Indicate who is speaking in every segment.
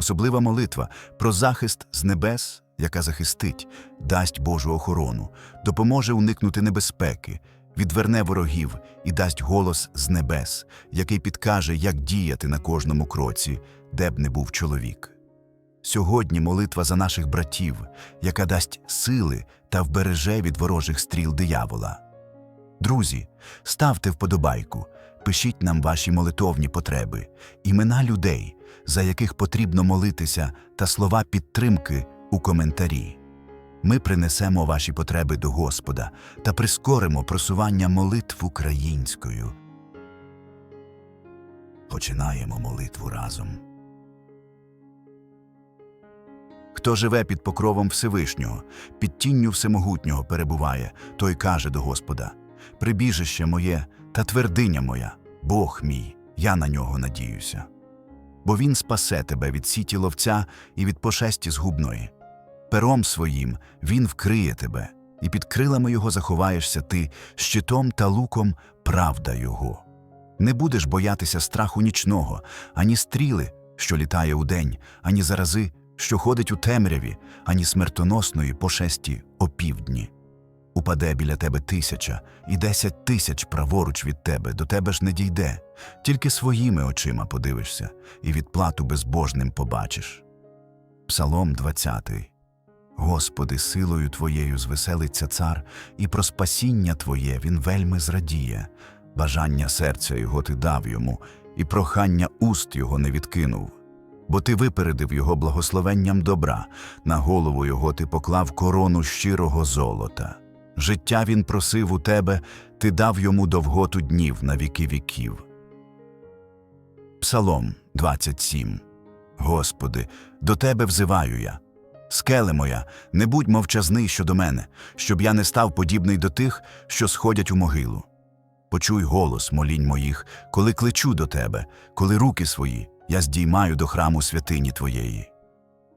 Speaker 1: особлива молитва про захист з небес, яка захистить, дасть Божу охорону, допоможе уникнути небезпеки, відверне ворогів і дасть голос з небес, який підкаже, як діяти на кожному кроці, де б не був чоловік. Сьогодні молитва за наших братів, яка дасть сили та вбереже від ворожих стріл диявола. Друзі, ставте вподобайку, пишіть нам ваші молитовні потреби, імена людей, за яких потрібно молитися, та слова підтримки у коментарі. Ми принесемо ваші потреби до Господа та прискоримо просування молитв українською. Починаємо молитву разом. Хто живе під покровом Всевишнього, під тінню Всемогутнього перебуває, той каже до Господа: Прибіжище моє та твердиня моя, Бог мій, я на нього надіюся. Бо Він спасе тебе від сіті ловця і від пошесті згубної. Пером своїм Він вкриє тебе, і під крилами Його заховаєшся ти, щитом та луком правда Його. Не будеш боятися страху нічного, ані стріли, що літає удень, ані зарази, що ходить у темряві, ані смертоносної пошесті опівдні. Упаде біля тебе тисяча, і десять тисяч праворуч від тебе, до тебе ж не дійде, тільки своїми очима подивишся, і відплату безбожним побачиш. Псалом 20 Господи, силою Твоєю звеселиться цар, і про спасіння Твоє він вельми зрадіє. Бажання серця його ти дав йому, і прохання уст його не відкинув. Бо ти випередив його благословенням добра, на голову його ти поклав корону щирого золота. Життя він просив у тебе, ти дав йому довготу днів на віки віків. Псалом 27 Господи, до Тебе взиваю я. Скеле моя, не будь мовчазний щодо мене, щоб я не став подібний до тих, що сходять у могилу. Почуй голос молінь моїх, коли кличу до Тебе, коли руки свої я здіймаю до храму святині Твоєї.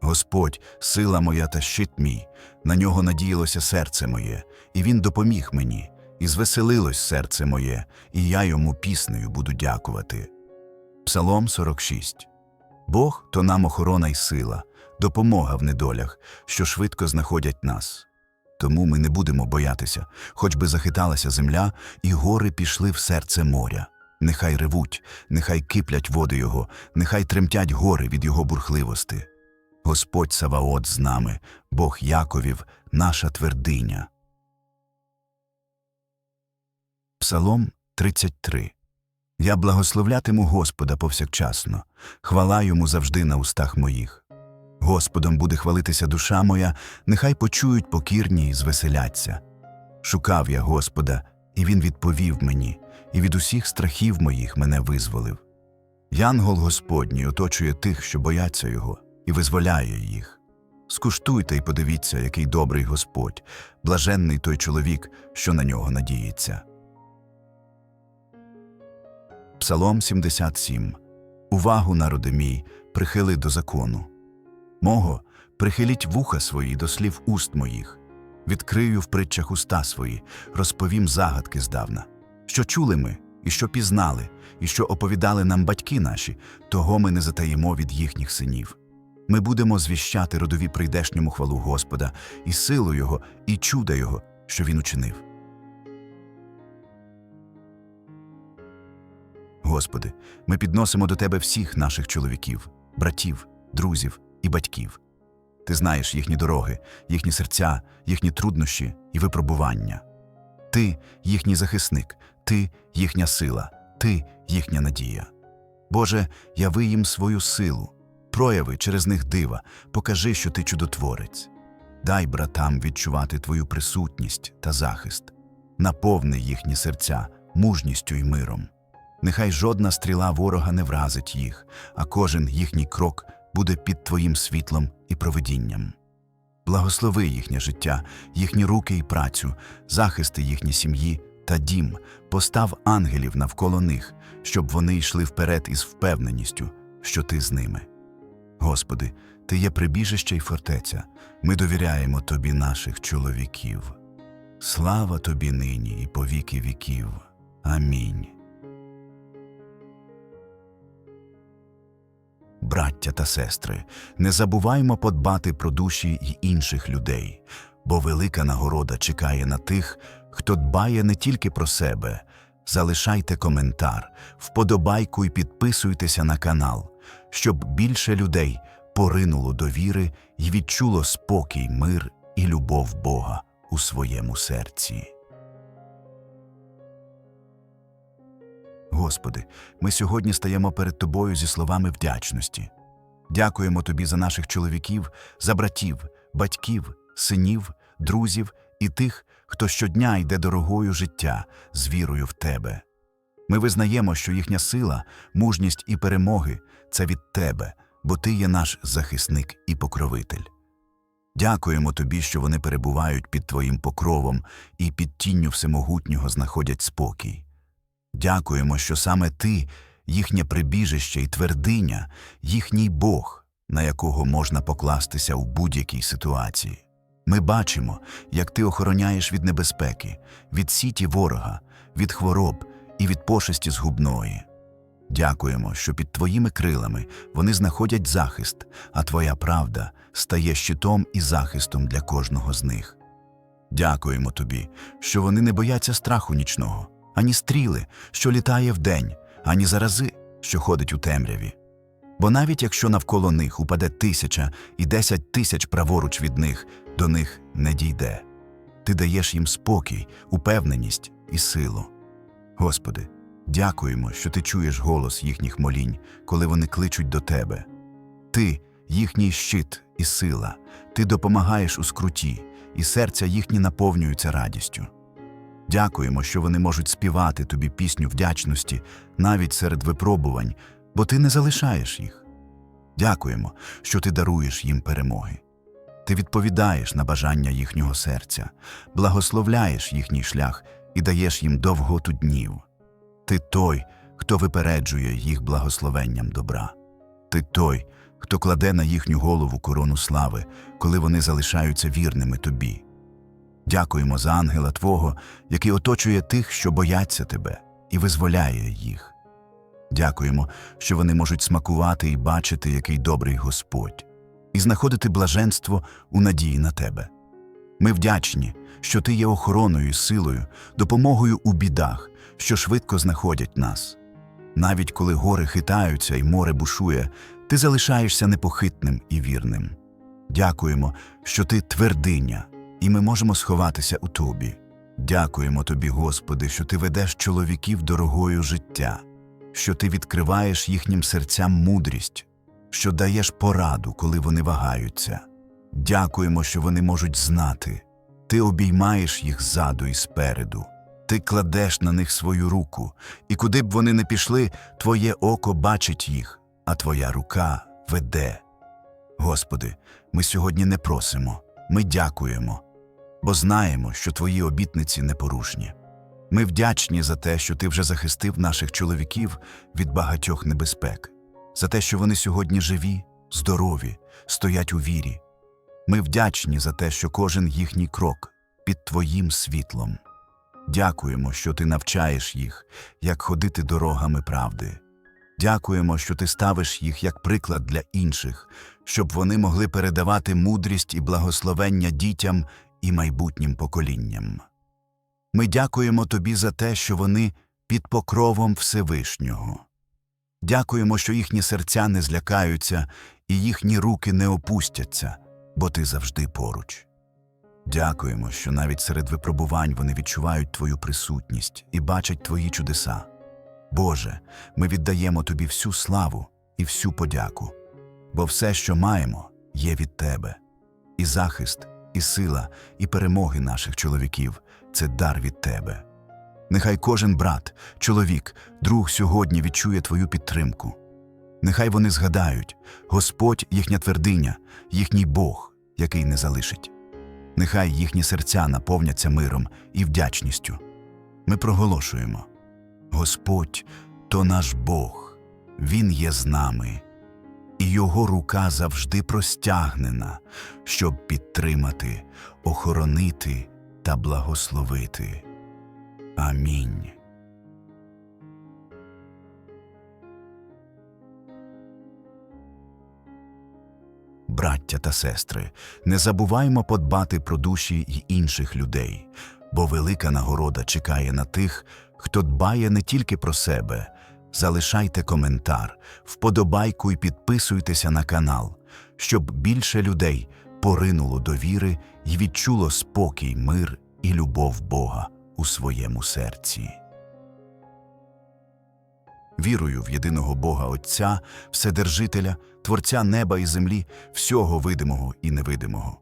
Speaker 1: Господь, сила моя та щит мій, на нього надіялося серце моє, і Він допоміг мені, і звеселилось серце моє, і я йому піснею буду дякувати. Псалом 46 Бог то нам охорона й сила, допомога в недолях, що швидко знаходять нас. Тому ми не будемо боятися, хоч би захиталася земля, і гори пішли в серце моря. Нехай ревуть, нехай киплять води його, нехай тремтять гори від його бурхливости. Господь Саваот з нами, Бог Яковів, наша твердиня. Псалом 33 Я благословлятиму Господа повсякчасно, хвала йому завжди на устах моїх. Господом буде хвалитися душа моя, нехай почують покірні і звеселяться. Шукав я Господа, і він відповів мені, і від усіх страхів моїх мене визволив. Янгол Господній оточує тих, що бояться його, і визволяє їх. Скуштуйте і подивіться, який добрий Господь, блаженний той чоловік, що на нього надіється. Псалом 77 Увагу, народи мій, прихили до закону. Мого, прихиліть вуха свої до слів уст моїх. Відкрию в притчах уста свої, розповім загадки здавна. Що чули ми, і що пізнали, і що оповідали нам батьки наші, того ми не затаїмо від їхніх синів. Ми будемо звіщати родові прийдешньому хвалу Господа, і силу Його, і чуда Його, що Він учинив. Господи, ми підносимо до Тебе всіх наших чоловіків, братів, друзів і батьків. Ти знаєш їхні дороги, їхні серця, їхні труднощі і випробування. Ти їхній захисник, ти їхня сила, ти їхня надія. Боже, яви їм свою силу, прояви через них дива, покажи, що ти чудотворець. Дай братам відчувати твою присутність та захист, наповни їхні серця мужністю й миром. Нехай жодна стріла ворога не вразить їх, а кожен їхній крок буде під Твоїм світлом і провидінням. Благослови їхнє життя, їхні руки і працю, захисти їхні сім'ї та дім, постав ангелів навколо них, щоб вони йшли вперед із впевненістю, що ти з ними. Господи, Ти є прибіжище й фортеця, ми довіряємо Тобі наших чоловіків. Слава Тобі нині і по віки віків. Амінь. браття та сестри, не забуваймо подбати про душі й інших людей, бо велика нагорода чекає на тих, хто дбає не тільки про себе. Залишайте коментар, вподобайку і підписуйтеся на канал, щоб більше людей поринуло до віри і відчуло спокій, мир і любов Бога у своєму серці. Господи, ми сьогодні стаємо перед Тобою зі словами вдячності. Дякуємо Тобі за наших чоловіків, за братів, батьків, синів, друзів і тих, хто щодня йде дорогою життя з вірою в Тебе. Ми визнаємо, що їхня сила, мужність і перемоги це від Тебе, бо Ти є наш захисник і покровитель. Дякуємо Тобі, що вони перебувають під Твоїм покровом і під тінню всемогутнього знаходять спокій. Дякуємо, що саме Ти, їхнє прибіжище і твердиня, їхній Бог, на якого можна покластися у будь-якій ситуації. Ми бачимо, як Ти охороняєш від небезпеки, від сіті ворога, від хвороб і від пошесті згубної. Дякуємо, що під Твоїми крилами вони знаходять захист, а Твоя правда стає щитом і захистом для кожного з них. Дякуємо Тобі, що вони не бояться страху нічного, ані стріли, що літає вдень, ані зарази, що ходить у темряві. Бо навіть якщо навколо них упаде тисяча і десять тисяч праворуч від них, до них не дійде. Ти даєш їм спокій, упевненість і силу. Господи, дякуємо, що ти чуєш голос їхніх молінь, коли вони кличуть до Тебе. Ти їхній щит і сила, ти допомагаєш у скруті, і серця їхні наповнюються радістю. Дякуємо, що вони можуть співати тобі пісню вдячності навіть серед випробувань, бо ти не залишаєш їх. Дякуємо, що ти даруєш їм перемоги. Ти відповідаєш на бажання їхнього серця, благословляєш їхній шлях і даєш їм довготу днів. Ти той, хто випереджує їх благословенням добра. Ти той, хто кладе на їхню голову корону слави, коли вони залишаються вірними тобі. Дякуємо за ангела Твого, який оточує тих, що бояться тебе, і визволяє їх. Дякуємо, що вони можуть смакувати і бачити, який добрий Господь, і знаходити блаженство у надії на тебе. Ми вдячні, що ти є охороною, силою, допомогою у бідах, що швидко знаходять нас. Навіть коли гори хитаються і море бушує, ти залишаєшся непохитним і вірним. Дякуємо, що ти твердиня, і ми можемо сховатися у тобі. Дякуємо тобі, Господи, що ти ведеш чоловіків дорогою життя, що ти відкриваєш їхнім серцям мудрість, що даєш пораду, коли вони вагаються. Дякуємо, що вони можуть знати. Ти обіймаєш їх ззаду і спереду. Ти кладеш на них свою руку, і куди б вони не пішли, твоє око бачить їх, а твоя рука веде. Господи, ми сьогодні не просимо, ми дякуємо, бо знаємо, що твої обітниці непорушні. Ми вдячні за те, що ти вже захистив наших чоловіків від багатьох небезпек, за те, що вони сьогодні живі, здорові, стоять у вірі. Ми вдячні за те, що кожен їхній крок під Твоїм світлом. Дякуємо, що ти навчаєш їх, як ходити дорогами правди. Дякуємо, що ти ставиш їх як приклад для інших, щоб вони могли передавати мудрість і благословення дітям і майбутнім поколінням. Ми дякуємо тобі за те, що вони під покровом Всевишнього. Дякуємо, що їхні серця не злякаються і їхні руки не опустяться, бо ти завжди поруч. Дякуємо, що навіть серед випробувань вони відчувають Твою присутність і бачать Твої чудеса. Боже, ми віддаємо Тобі всю славу і всю подяку, бо все, що маємо, є від Тебе. І захист, і сила, і перемоги наших чоловіків це дар від Тебе. Нехай кожен брат, чоловік, друг сьогодні відчує Твою підтримку. Нехай вони згадають Господь їхня твердиня, їхній Бог, який не залишить. Нехай їхні серця наповняться миром і вдячністю. Ми проголошуємо Господь то наш Бог, Він є з нами, і Його рука завжди простягнена, щоб підтримати, охоронити та благословити. Амінь. Браття та сестри, не забуваймо подбати про душі й інших людей, бо велика нагорода чекає на тих, хто дбає не тільки про себе. Залишайте коментар, вподобайку і підписуйтеся на канал, щоб більше людей поринуло до віри і відчуло спокій, мир і любов Бога у своєму серці. Вірую в єдиного Бога Отця, Вседержителя, Творця неба і землі, всього видимого і невидимого,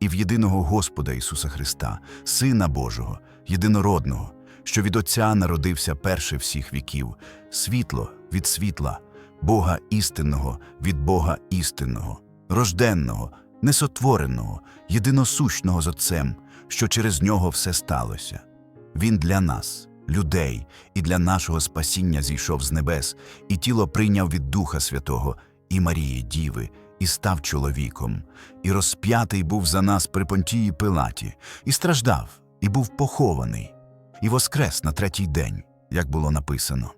Speaker 1: і в єдиного Господа Ісуса Христа, Сина Божого, єдинородного, що від Отця народився перше всіх віків, світло від світла, Бога істинного від Бога істинного, рожденного, несотвореного, єдиносущного з Отцем, що через нього все сталося. Він для нас, людей, і для нашого спасіння зійшов з небес, і тіло прийняв від Духа Святого і Марії Діви, і став чоловіком, і розп'ятий був за нас при Понтії Пилаті, і страждав, і був похований, і воскрес на третій день, як було написано.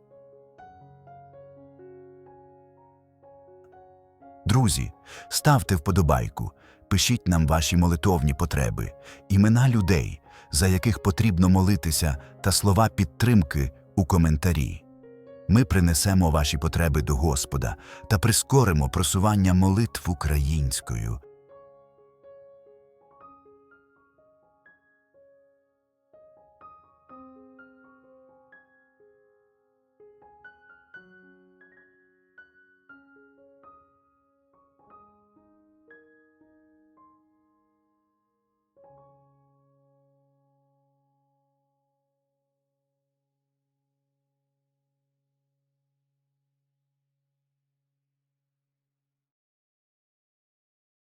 Speaker 1: Друзі, ставте вподобайку, пишіть нам ваші молитовні потреби, імена людей, за яких потрібно молитися, та слова підтримки у коментарі. Ми принесемо ваші потреби до Господа та прискоримо просування молитв українською.